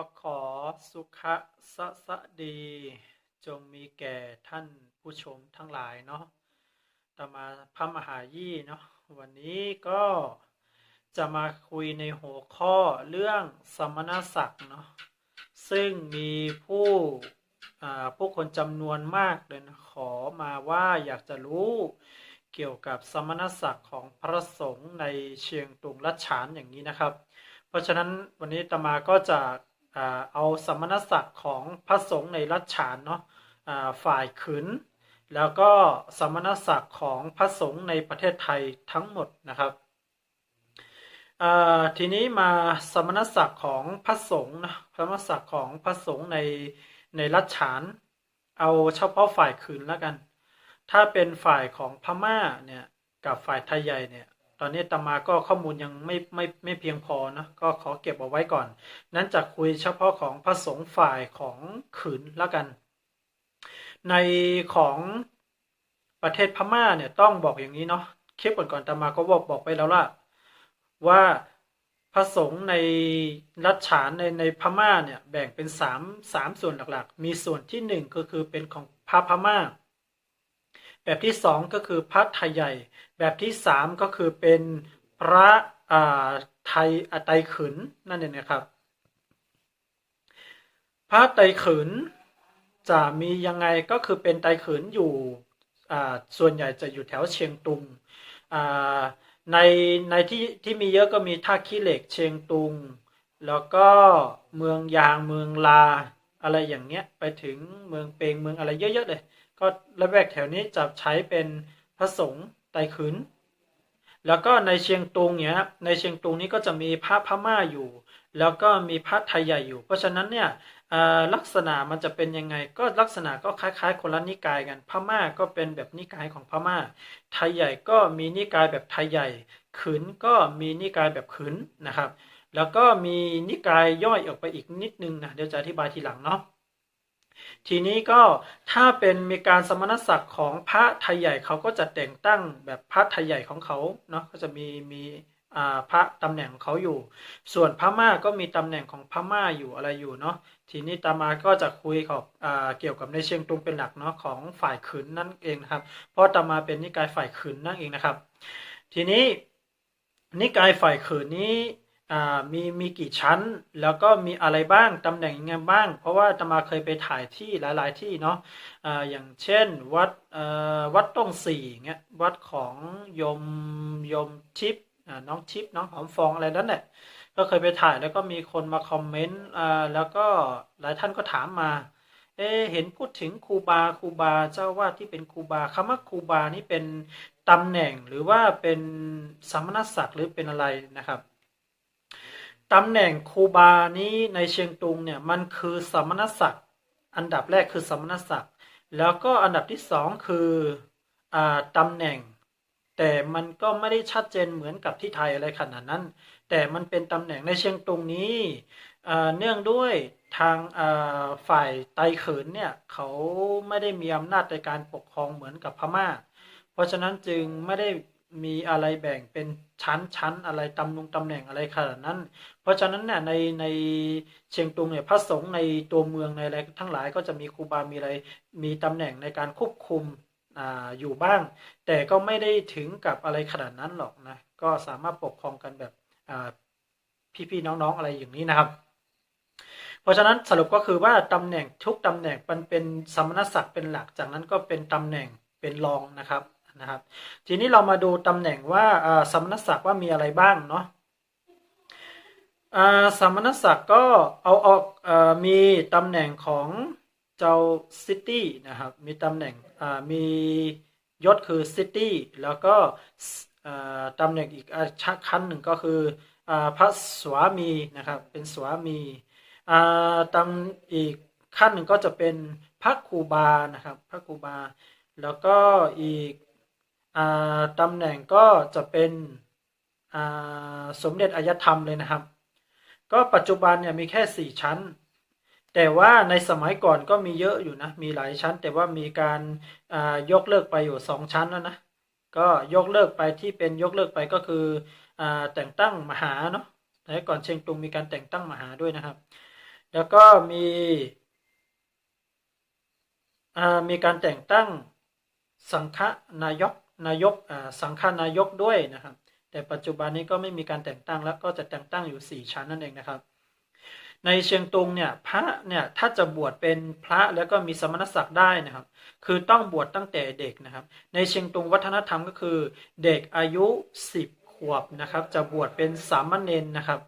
ก็ขอสุขะสะสะดี จงมีแก่ท่านผู้ชมทั้งหลายเนาะตมาพระมหายี่เนาะวันนี้ก็จะมาคุยในหัวข้อเรื่องสมณศักดิ์เนาะซึ่งมีผู้อาผู้คนจำนวนมากเลยนะขอมาว่าอยากจะรู้เกี่ยวกับสมณศักดิ์ของพระสงฆ์ในเชียงตุงรัชฉานอย่างนี้นะครับ เพราะฉะนั้นวันนี้ตมาก็จะ เอาสมณศักดิ์ของพระสงฆ์ในรัชฉานเนาะฝ่ายขืน แล้วก็สมณศักดิ์ของพระสงฆ์ในประเทศไทยทั้งหมดนะครับทีนี้มาสมณศักดิ์ของพระสงฆ์นะสมณศักดิ์ของพระสงฆ์ในในรัชฉาน เอาเฉพาะฝ่ายขืนแล้วกัน ถ้าเป็นฝ่ายของพม่าเนี่ยกับฝ่ายไทยใหญ่เนี่ย ตอนนี้ตมาก็ข้อมูลยังไม่ไม่ไม่เพียงพอนะก็ขอเก็บเอาไว้ก่อน นั้นจะคุยเฉพาะของพระสงฆ์ฝ่ายของขืนล้วกัน ในของประเทศพม่าเนี่ยต้องบอกอย่างนี้เนาะคลิปก่อนๆตมาก็บอกบอกไปแล้วล่ะว่าพระสงฆ์ในรัชฉานในในพม่าเนี่ยแบ่งเป็นสามสามส่วนหลักๆ มีส่วนที่หนึ่งก็คือเป็นของพระพม่า แบบที่สองก็คือพระไทยใหญ่ แบบที่สามก็คือเป็นพระไทยอไตขืนนั่นเองนะครับ พระไตขืนจะมียังไงก็คือเป็นไตขืนอยู่ส่วนใหญ่จะอยู่แถวเชียงตุงในในที่ที่มีเยอะก็มีท่าขี้เหล็กเชียงตุง แล้วก็เมืองยางเมืองลาอะไรอย่างเงี้ยไปถึงเมืองเปงเมืองอะไรเยอะๆเลย ก็ระแวกแถวนี้จะใช้เป็นพระสงฆ์ไตขืนแล้วก็ในเชียงตุงเนี่ยในเชียงตุงนี้ก็จะมีพระพม่าอยู่ แล้วก็มีพระไทยใหญ่อยู่ เพราะฉะนั้นเนี่ยลักษณะมันจะเป็นยังไง ก็ลักษณะก็คล้ายๆ คนละนิกายกันพม่าก็เป็นแบบนิกายของพม่า ไทยใหญ่ก็มีนิกายแบบไทยใหญ่ขืนก็มีนิกายแบบขืนนะครับ แล้วก็มีนิกายย่อยออกไปอีกนิดนึงนะเดี๋ยวจะอธิบายทีหลังเนาะ ทีนี้ก็ถ้าเป็นมีการสมณศักดิ์ของพระไทยใหญ่เขาก็จะแต่งตั้งแบบพระไทยใหญ่ของเขาเนาะก็จะมีมีพระตำแหน่งของเขาอยู่ ส่วนพม่าก็มีตำแหน่งของพม่าอยู่อะไรอยู่เนาะทีนี้ตามาก็จะคุยกับอ่าเกี่ยวกับในเชียงตุงเป็นหลักเนาะของฝ่ายขืนนั่นเองนะครับ เพราะตามาเป็นนิกายฝ่ายขืนนั่นเองนะครับ ทีนี้นิกายฝ่ายขืนนี้ มีมีกี่ชั้น แล้วก็มีอะไรบ้างตำแหน่งยังไงบ้าง เพราะว่าตมาเคยไปถ่ายที่หลาย ๆ ที่เนาะออย่างเช่นวัดวัดต้องสี่เงี้ยวัดของยมยมทิพย์น้องทิพย์น้องหอมฟองอะไรนั่นแหละก็เคยไปถ่ายแล้วก็มีคนมาคอมเมนต์แล้วก็หลายท่านก็ถามมาเอเห็นพูดถึงครูบาครูบาเจ้าวาดที่เป็นครูบาคำว่าครูบานี่เป็นตำแหน่งหรือว่าเป็นสมณศักดิ์หรือเป็นอะไรนะครับ ตำแหน่งครูบานี้ในเชียงตุงเนี่ยมันคือสมณศักดิ์อันดับแรกคือสมณศักดิ์แล้วก็อันดับที่สองคืออตำแหน่ง แต่มันก็ไม่ได้ชัดเจนเหมือนกับที่ไทยอะไรขนาดนั้น แต่มันเป็นตำแหน่งในเชียงตุงนี้เนื่องด้วยทางฝ่ายไตเขินเนี่ยเขาไม่ได้มีอำนาจในการปกครองเหมือนกับพม่า เพราะฉะนั้นจึงไม่ได้ มีอะไรแบ่งเป็นชั้นชั้นอะไรตำแหน่งตำแหน่งอะไรขนาดนั้น เพราะฉะนั้นเนี่ยในในเชียงตุงเนี่ยพระสงฆ์ในตัวเมืองในอะไรทั้งหลายก็จะมีครูบา มีอะไรมีตำแหน่งในการควบคุมอ่าอยู่บ้าง แต่ก็ไม่ได้ถึงกับอะไรขนาดนั้นหรอกนะก็สามารถปกครองกันแบบอ่าพี่ๆน้องๆอะไรอย่างนี้นะครับ เพราะฉะนั้นสรุปก็คือว่าตำแหน่งทุกตำแหน่งมันเป็นสมณศักดิ์เป็นหลักจากนั้นก็เป็นตำแหน่งเป็นรองนะครับ นะครับ ทีนี้เรามาดูตำแหน่งว่าสมณศักดิ์ว่ามีอะไรบ้างเนาะสมณศักดิ์ก็เอาออกมีตำแหน่งของเจ้าซิตี้นะครับ มีตำแหน่งมียศคือซิตี้แล้วก็ตำแหน่งอีกชั้นหนึ่งก็คืออพระสวามีนะครับ เป็นสวามีตำอีกขั้นหนึ่งก็จะเป็นพระครูบานะครับ พระครูบา แล้วก็อีก ตำแหน่งก็จะเป็นสมเด็จอายธรรมเลยนะครับ ก็ปัจจุบันเนี่ยมีแค่สี่ชั้น แต่ว่าในสมัยก่อนก็มีเยอะอยู่นะ มีหลายชั้น แต่ว่ามีการายกเลิกไปอยู่สองชั้นแล้วนะ ก็ยกเลิกไปที่เป็นยกเลิกไปก็คืออแต่งตั้งมหาเนาะสมัยก่อนเชียงตุงมีการแต่งตั้งมหาด้วยนะครับ แล้วก็มีมีการแต่งตั้งสังฆนายก นายกสังฆนายกด้วยนะครับ แต่ปัจจุบันนี้ก็ไม่มีการแต่งตั้งแล้วก็จะแต่งตั้งอยู่ 4 ชั้นนั่นเองนะครับ ในเชียงตุงเนี่ยพระเนี่ยถ้าจะบวชเป็นพระแล้วก็มีสมณศักดิ์ได้นะครับ คือต้องบวชตั้งแต่เด็กนะครับ ในเชียงตุงวัฒนธรรมก็คือ เด็กอายุ 10 ขวบนะครับ จะบวชเป็นสามเณรนะครับ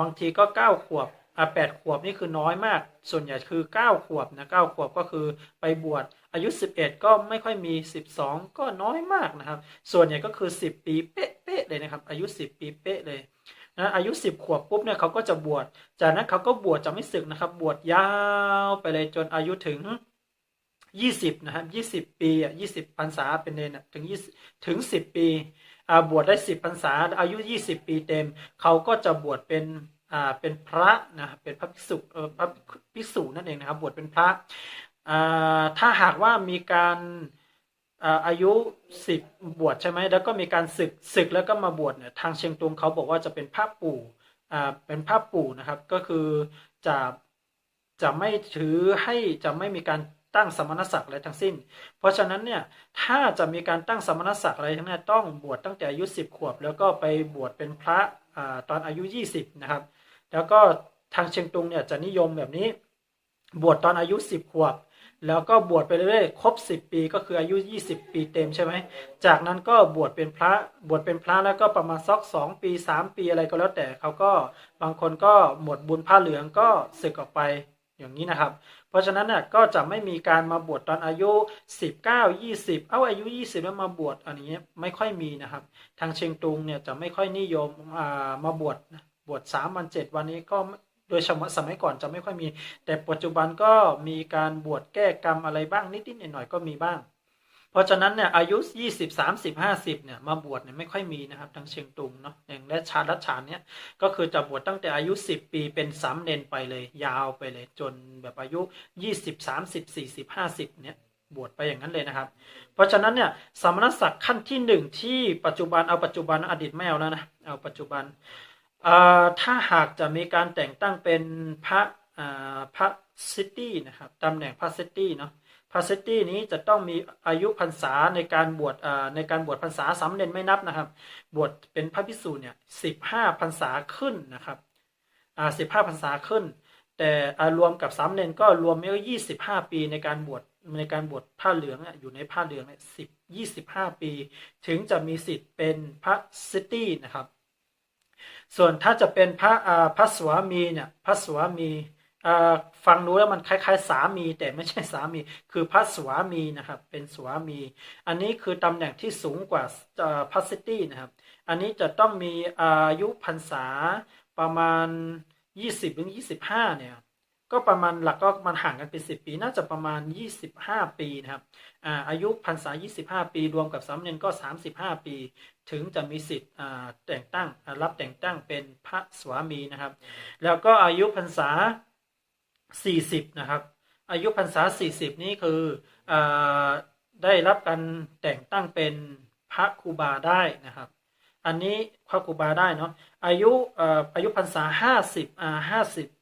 บางทีก็ 9 ขวบ อ่าแปดขวบนี่คือน้อยมาก ส่วนใหญ่คือ9ขวบนะ9ขวบก็คือไปบวชอายุ11ก็ไม่ค่อยมี12ก็น้อยมากนะครับ ส่วนใหญ่ก็คือ10ปีเป๊ะๆเลยนะครับ อายุ10ปีเป๊ะเลยนะอายุ 10 ขวบปุ๊บเนี่ยเขาก็จะบวช จากนั้นเขาก็บวชจะไม่สึกนะครับ บวชยาวไปเลยจนอายุถึง 20 นะครับ 20 ปีอะ20พรรษาเป็นเนรอะถึง20ถึง 10 ปีอ่าบวชได้ 10พรรษาอายุ 20 ปีเต็ม เขาก็จะบวชเป็น อ่าเป็นพระนะเป็นพระภิกษุเออพระภิกษุนั่นเองนะครับบวชเป็นพระอ่าถ้าหากว่ามีการอายุ10บบวชใช่ไหมแล้วก็มีการศึกศึกแล้วก็มาบวชเนี่ยทางเชียงตุงเขาบอกว่าจะเป็นพระปู่อ่าเป็นพระปู่นะครับก็คือจะจะไม่ถือให้จะไม่มีการตั้งสมณศักดิ์อะไรทั้งสิ้น เพราะฉะนั้นเนี่ยถ้าจะมีการตั้งสมณศักดิ์อะไรทั้งนั้นต้องบวชตั้งแต่อายุ 10 ขวบ แล้วก็ไปบวชเป็นพระอตอนอายุ 20 นะครับ แล้วก็ทางเชียงตุงเนี่ยจะนิยมแบบนี้ บวชตอนอายุ 10 ขวบ แล้วก็บวชไปเรื่อยๆครบ 10 ปีก็คืออายุ 20 ปีเต็มใช่ไหมจากนั้นก็บวชเป็นพระบวชเป็นพระแล้วก็ประมาณสัก2ปี 3 ปีอะไรก็แล้วแต่เขาก็บางคนก็หมดบุญผ้าเหลืองก็สึกออกไปอย่างนี้นะครับ เพราะฉะนั้นเนี่ยก็จะไม่มีการมาบวชตอนอายุ 19 20 เอ้าอายุ 20 แล้วมาบวชอันนี้ไม่ค่อยมีนะครับ ทางเชียงตุงเนี่ยจะไม่ค่อยนิยมมาบวชนะ บวช3วัน7วันนี้ก็โดยสมัยก่อนจะไม่ค่อยมี แต่ปัจจุบันก็มีการบวชแก้กรรมอะไรบ้างนิดๆหน่อยๆก็มีบ้าง เพราะฉะนั้นเนี่ยอายุ20 30 50เนี่ยมาบวชเนี่ยไม่ค่อยมีนะครับทางเชียงตุงเนาะอย่างและชาลัดฉานเนี่ยก็คือจะบวชตั้งแต่อายุ10ปีเป็นสามเณรไปเลย ยาวไปเลย จนแบบอายุ20 30 40 50เนี่ยบวชไปอย่างนั้นเลยนะครับ เพราะฉะนั้นเนี่ยสมณศักดิ์ขั้นที่หนึ่งที่ปัจจุบันเอาปัจจุบันอดีตไม่เอาแล้วนะเอาปัจจุบัน อ่าถ้าหากจะมีการแต่งตั้งเป็นพระอ่าพระซิตี้นะครับตำแหน่งพระซิตี้เนาะพาเซตตี้นี้จะต้องมีอายุพรรษาในการบวชในการบวชพรรษาสามเณรไม่นับนะครับ บวชเป็นพระภิกษุเนี่ยสิบห้าพรรษาขึ้นนะครับอ่าสิบห้าพรรษาขึ้น แต่รวมกับสามเณรก็รวมไม่ก็ยี่สิบห้าปีในการบวชในการบวชผ้าเหลืองอยู่ในผ้าเหลืองสิบยี่สิบห้าปี ถึงจะมีสิทธิ์เป็นพระซิตี้นะครับ ส่วนถ้าจะเป็นพระอ่าพระสวามีเนี่ยพระสวามีอ่าฟังรู้แล้วมันคล้ายๆ สามี แต่ไม่ใช่สามี คือพระสวามีนะครับเป็นสวามี อันนี้คือตำแหน่งที่สูงกว่าพระสิตี้นะครับ อันนี้จะต้องมีอายุพรรษาประมาณ 20ถึง25เนี่ย ก็ประมาณหลักก็มันห่างกันเป็น10 ปี น่าจะประมาณ 25 ปีนะครับอ่าอายุพรรษา 25 ปี รวมกับสามเณรก็ 35 ปี ถึงจะมีสิทธิ์อ่าแต่งตั้งรับแต่งตั้งเป็นพระสวามีนะครับ แล้วก็อายุพรรษา 40 นะครับ อายุพรรษา 40 นี้คืออาได้รับการแต่งตั้งเป็นพระครูบาได้นะครับ อันนี้พระครูบาได้เนาะอายุอ่ออายุพรรษา 50อ่า50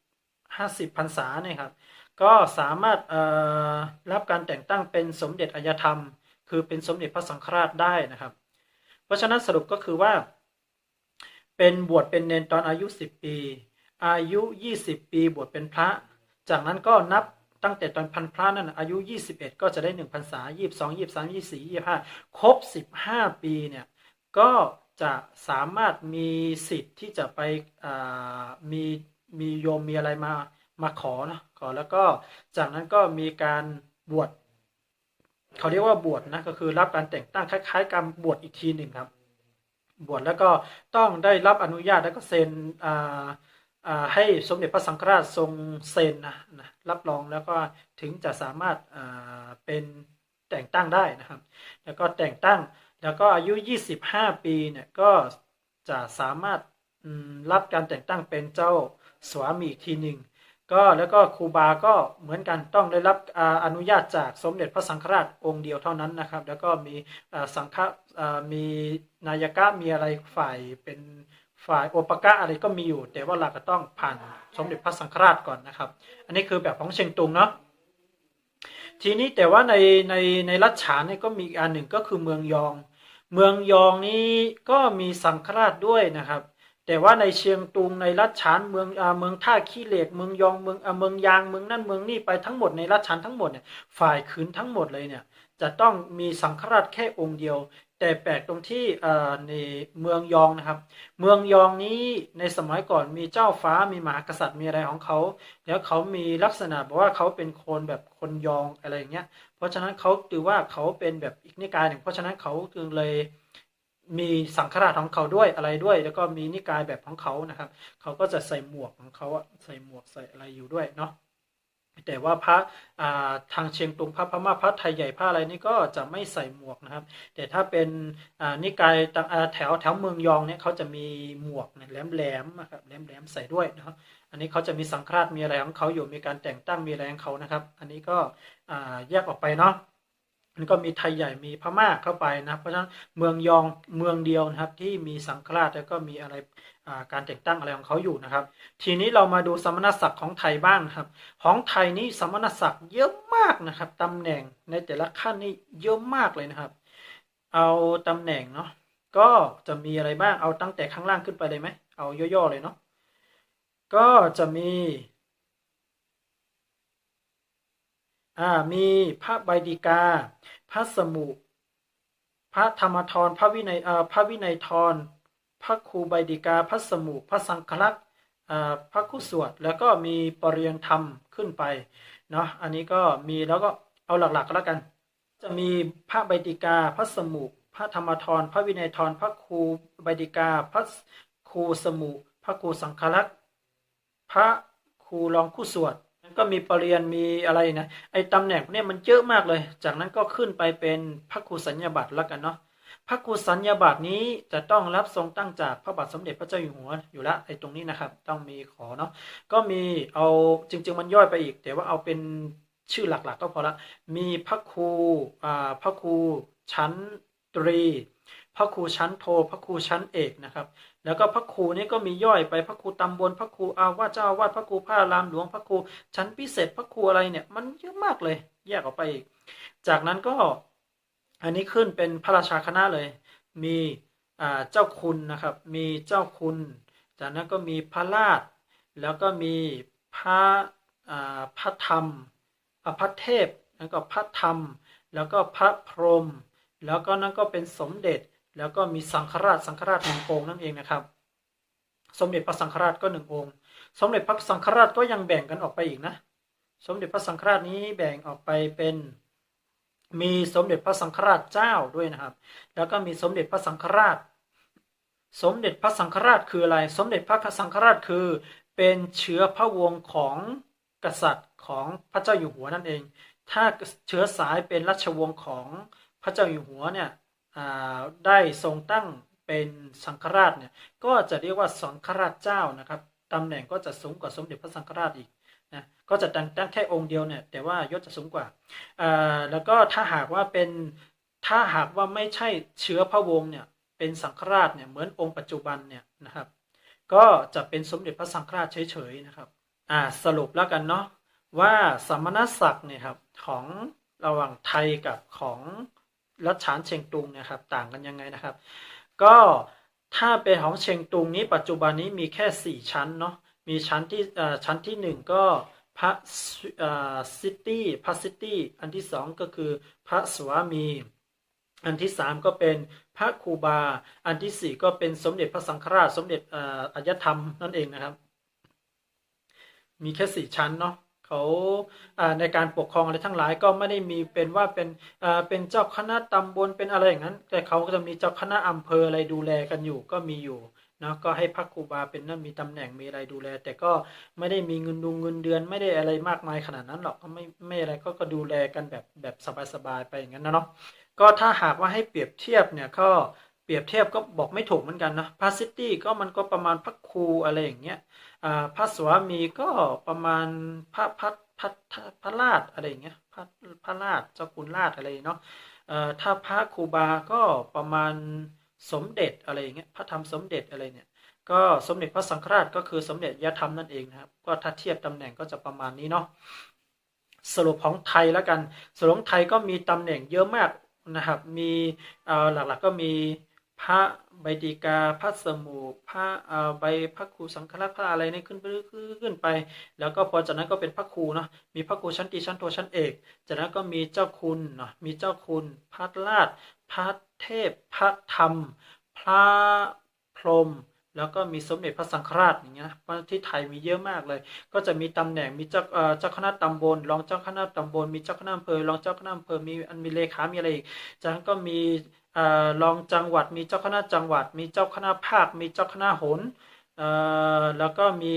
50พรรษาเนี่ยครับ ก็สามารถรับการแต่งตั้งเป็นสมเด็จอายธรรม คือเป็นสมเด็จพระสังฆราชได้นะครับ เพราะฉะนั้นสรุปก็คือว่า เป็นบวชเป็นเนนตอนอายุ 10 ปี อายุ 20 ปีบวชเป็นพระ จากนั้นก็นับตั้งแต่ตอนพันพระนั่นน่ะอายุ 21 ก็จะได้1พรรษา 22 23 24 25 ครบ 15 ปีเนี่ยก็จะสามารถมีสิทธิ์ที่จะไปมี มีโยมมีอะไรมามาขอนะขอแล้วก็จากนั้นก็มีการบวชเขาเรียกว่าบวชนะก็คือรับการแต่งตั้งคล้ายๆการบวชอีกทีหนึ่งครับ บวชแล้วก็ต้องได้รับอนุญาตแล้วก็เซ็นอ่าให้สมเด็จพระสังฆราชทรงเซ็นนะนะรับรองแล้วก็ถึงจะสามารถาเป็นแต่งตั้งได้นะครับ แล้วก็แต่งตั้งแล้วก็อายุ 25 ปีเนี่ยก็จะสามารถรับการแต่งตั้งเป็นเจ้า สวามีอีกทีหนึ่งก็แล้วก็ครูบาก็เหมือนกันต้องได้รับอนุญาตจากสมเด็จพระสังฆราชองค์เดียวเท่านั้นนะครับ แล้วก็มีสังฆมีนายกะมีอะไรฝ่ายเป็นฝ่ายโอปกะอะไรก็มีอยู่ แต่ว่าเราก็ต้องผ่านสมเด็จพระสังฆราชก่อนนะครับ อันนี้คือแบบของเชียงตุงเนาะทีนี้แต่ว่าในในในรัชฉานนี่ก็มีอีกอันหนึ่งก็คือเมืองยอง เมืองยองนี้ก็มีสังฆราชด้วยนะครับ แต่ว่าในเชียงตุงในรัชฉานเมืองเมืองท่าขี้เหล็กเมืองยองเมืองเมืองยางเมืองนั่นเมืองนี่ไปทั้งหมดในรัชฉานทั้งหมดเนี่ยฝ่ายขืนทั้งหมดเลยเนี่ยจะต้องมีสังฆราชแค่องค์เดียว แต่แปลกตรงที่ในเมืองยองนะครับ เมืองยองนี้ในสมัยก่อนมีเจ้าฟ้ามีมหากษัตริย์มีอะไรของเขา แล้วเขามีลักษณะบอกว่าเขาเป็นคนแบบคนยองอะไรอย่างเงี้ยเพราะฉะนั้นเขาถือว่าเขาเป็นแบบอีกนิกายหนึ่งเพราะฉะนั้นเขาจึงเลย มีสังฆราชของเขาด้วยอะไรด้วย แล้วก็มีนิกายแบบของเขานะครับ เขาก็จะใส่หมวกของเขาใส่หมวกใส่อะไรอยู่ด้วยเนาะแต่ว่าพระาทางเชียงตุงพระพม่าพระไทยใหญ่พระอะไรนี่ก็จะไม่ใส่หมวกนะครับ แต่ถ้าเป็นนิกายแถวแถวเมืองยองเนี่ยเขาจะมีหมวกแหลมแหลมๆนะครับแหลมแหลมๆใส่ด้วยนะครับอันนี้เขาจะมีสังฆราชมีอะไรของเขาอยู่มีการแต่งตั้งมีอะไรของเขานะครับ อันนี้ก็แยกออกไปเนาะ มันก็มีไทยใหญ่มีพม่าเข้าไปนะครับเพราะฉะนั้นเมืองยองเมืองเดียวนะครับที่มีสังฆราชแล้วก็มีอะไรการแต่งตั้งอะไรของเขาอยู่นะครับ ทีนี้เรามาดูสมณศักดิ์ของไทยบ้างนะครับ ของไทยนี่สมณศักดิ์เยอะมากนะครับตำแหน่งในแต่ละขั้นนี่เยอะมากเลยนะครับ เอาตำแหน่งเนาะก็จะมีอะไรบ้างเอาตั้งแต่ข้างล่างขึ้นไปเลยไหมเอาย่อๆเลยเนาะก็จะมี อ่ามีพระใบดีกา พระสมุ พระธรรมทรพระวินัยอ่าพระวินัยทรพระครูใบดีกา พระสมุ พระสังฆลักษณ์อ่าพระคู่สวดแล้วก็มีปริยนธรรมขึ้นไปเนาะอันนี้ก็มีแล้วก็เอาหลักๆก็แล้วกัน จะมีพระใบดิกา พระสมุพระธรรมทรพระวินัยทรพระครูใบดิกา พระครูสมุ พระครูสังฆลักษณ์พระครูรองคู่สวด ก็มีปริยนมีอะไรนะไอ้ตำแหน่งเนี่ยมันเยอะมากเลย จากนั้นก็ขึ้นไปเป็นพระครูสัญญาบัตรแล้วกันเนาะพระครูสัญญาบัตรนี้จะต้องรับทรงตั้งจากพระบาทสมเด็จพระเจ้าอยู่หัวอยู่ละไอ้ตรงนี้นะครับ ต้องมีขอเนาะก็มีเอาจริง ๆ มันย่อยไปอีก แต่ว่าเอาเป็นชื่อหลักๆก็พอละมีพระครูอ่าพระครูชั้นตรีพระครูชั้นโท พระครูชั้นเอกนะครับ แล้วก็พระครูนี่ก็มีย่อยไปพระครูตำบลพระครูอาวาสเจ้าวาสพระครูพระอารามหลวงพระครูชั้นพิเศษพระครูอะไรเนี่ยมันเยอะมากเลย แยกออกไปอีก จากนั้นก็อันนี้ขึ้นเป็นพระราชาคณะเลย มีเจ้าคุณนะครับ มีเจ้าคุณ จากนั้นก็มีพระราชแล้วก็มีพระพระธรรมพระเทพแล้วก็พระธรรม แล้วก็พระพรหมแล้วก็นั่นก็เป็นสมเด็จ แล้วก็มีสังฆราชสังฆราชหนึ่งองค์นั่นเองนะครับ สมเด็จพระสังฆราชก็หนึ่งองค์ สมเด็จพระสังฆราชก็ยังแบ่งกันออกไปอีกนะ สมเด็จพระสังฆราชนี้แบ่งออกไปเป็น มีสมเด็จพระสังฆราชเจ้าด้วยนะครับ แล้วก็มีสมเด็จพระสังฆราช สมเด็จพระสังฆราชคืออะไร สมเด็จพระสังฆราชคือ เป็นเชื้อพระวงศ์ของกษัตริย์ของพระเจ้าอยู่หัวนั่นเอง ถ้าเชื้อสายเป็นราชวงศ์ของพระเจ้าอยู่หัวเนี่ย ได้ทรงตั้งเป็นสังฆราชเนี่ยก็จะเรียกว่าสังฆราชเจ้านะครับตำแหน่งก็จะสูงกว่าสมเด็จพระสังฆราชอีกนะก็จะแต่งตั้งแค่องค์เดียวเนี่ยแต่ว่ายศจะสูงกว่าอ่าแล้วก็ถ้าหากว่าเป็นถ้าหากว่าไม่ใช่เชื้อพระวงศ์เนี่ยเป็นสังฆราชเนี่ยเหมือนองค์ปัจจุบันเนี่ยนะครับก็จะเป็นสมเด็จพระสังฆราชเฉยๆนะครับอ่าสรุปแล้วกันเนาะว่าสมณศักดิ์เนี่ยครับของระหว่างไทยกับของ รัชฉานเชียงตุงนะครับต่างกันยังไงนะครับ ก็ถ้าเป็นของเชียงตุงนี้ปัจจุบันนี้มีแค่สี่ชั้นเนาะมีชั้นที่อ่อชั้นที่หนึ่งก็พระซิตี้พระซิตี้อันที่สองก็คือพระสวามี อันที่สามก็เป็นพระครูบา อันที่สี่ก็เป็นสมเด็จพระสังฆราชสมเด็จอ่าอายธรรมนั่นเองนะครับ มีแค่สี่ชั้นเนาะ เขาในการปกครองอะไรทั้งหลายก็ไม่ได้มีเป็นว่าเป็นเป็นเจ้าคณะตำบลเป็นอะไรอย่างนั้น แต่เขาก็จะมีเจ้าคณะอำเภออะไรดูแลกันอยู่ก็มีอยู่นะก็ให้พระครูบาเป็นนั่นมีตำแหน่งมีอะไรดูแล แต่ก็ไม่ได้มีเงินดูเงินเดือนไม่ได้อะไรมากมายขนาดนั้นหรอกก็ไม่ไม่อะไรก็ก็ดูแลกันแบบแบบสบายๆไปอย่างนั้นนะเนาะก็ถ้าหากว่าให้เปรียบเทียบเนี่ยก็เปรียบเทียบก็บอกไม่ถูกเหมือนกันนะพระซิตี้ก็มันก็ประมาณพระครูอะไรอย่างเงี้ย พระสวามีก็ประมาณพระพัดพัดพระราชอะไรอย่างเงี้ยพระพระราชเจ้าคุณราชอะไรเนาะถ้าพระครูบาก็ประมาณสมเด็จอะไรอย่างเงี้ยพระธรรมสมเด็จอะไรเนี่ยก็สมเด็จพระสังฆราชก็คือสมเด็จยธรรมนั่นเองนะครับก็ถ้าเทียบตำแหน่งก็จะประมาณนี้เนาะสรุปของไทยแล้วกันสรุปของไทยก็มีตำแหน่งเยอะมากนะครับมีหลักๆก็มี พระใบดีกาพระสมุพระเอ่อใบพระครูสังฆราชพระอะไรนี่ขึ้นไปขึ้นไป แล้วก็พอจากนั้นก็เป็นพระครูเนาะมีพระครูชั้นตีชั้นโทชั้นเอก จากนั้นก็มีเจ้าคุณเนาะมีเจ้าคุณพระราชพระเทพพระธรรม พระพรหมแล้วก็มีสมเด็จพระสังฆราชอย่างเงี้ยนะเที่ไทยมีเยอะมากเลย ก็จะมีตำแหน่งมีเจ้าเอ่อเจ้าคณะตำบล รองเจ้าคณะตำบล มีเจ้าคณะอำเภอ รองเจ้าคณะอำเภอ มีอันมีเลขา มีอะไรอีก จากนั้นก็มี รองจังหวัด มีเจ้าคณะจังหวัด มีเจ้าคณะภาค มีเจ้าคณะหนแล้วก็มี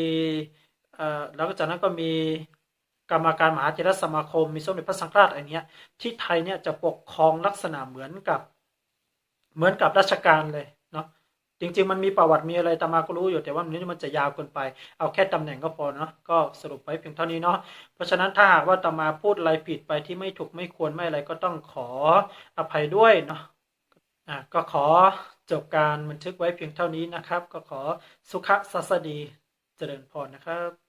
แล้วก็จากนั้นก็มีกรรมการมหาเถรสมาคม มีสมเด็จพระสังฆราชอะไรเงี้ยที่ไทยเนี่ยจะปกครองลักษณะเหมือนกับเหมือนกับราชการเลยเนาะจริง ๆ มันมีประวัติมีอะไรตามาก็รู้อยู่แต่ว่ามันนี่มันจะยาวเกินไป เอาแค่ตำแหน่งก็พอเนาะก็สรุปไว้เพียงเท่านี้เนาะเพราะฉะนั้นถ้าหากว่าตามาพูดอะไรผิดไปที่ไม่ถูกไม่ควรไม่อะไรก็ต้องขออภัยด้วยเนาะ อะก็ขอจบการบันทึกไว้เพียงเท่านี้นะครับ ก็ขอสุขสัสดีเจริญพรนะครับ